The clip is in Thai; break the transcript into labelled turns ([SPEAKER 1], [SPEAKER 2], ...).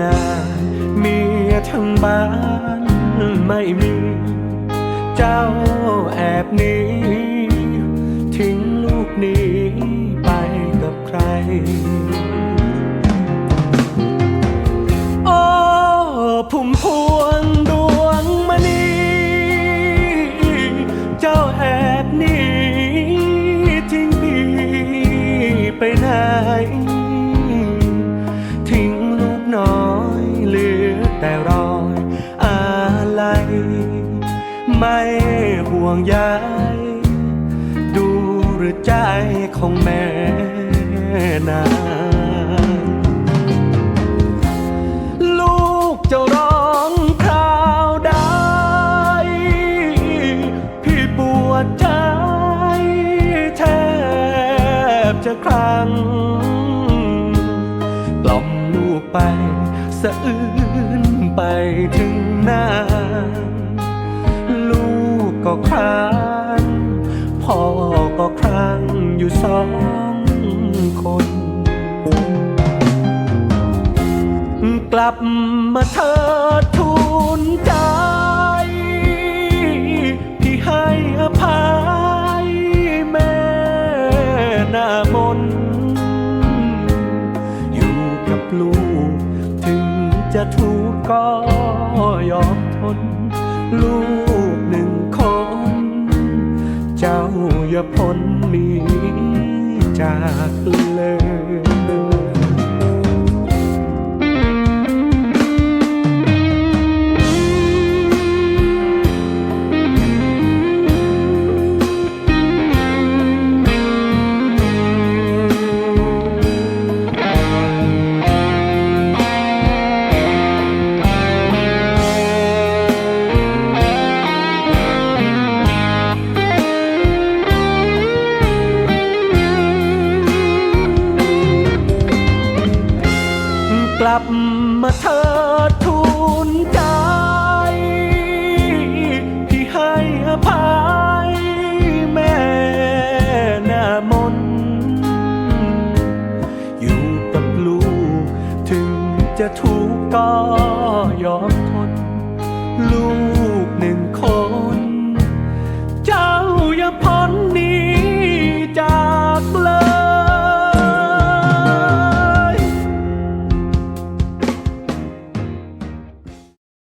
[SPEAKER 1] นาเมียทั้งบ้านไม่มี เจ้าแอบหนีทิ้งลูกนี้ไปกับใคร โอ้พุ่มพวงดวงมณีเจ้าแอบหนีทิ้งพี่ไปไหน ไม่ห่วงใยดูหรือใจของแม่นางลูกจ้าร้องคราวใดพี่ปวดใจแทบจะครั้งกล่อมลูกไปสะอื้นไปถึง ครางพ่อก็ครางอยู่สองคน กลับมาเถิดทูลใจ พี่ให้อภัยแม่หน้ามน อยู่กับลูก ถึงจะถูกก็ยอมทนลูก จ้าอย่าพ้นหนีจากเลย ลับมาเธอทูลใจ ที่ให้อภัยแม่น้ามน อยู่กับลูกถึงจะทุกข์ก็ยอมทนลูก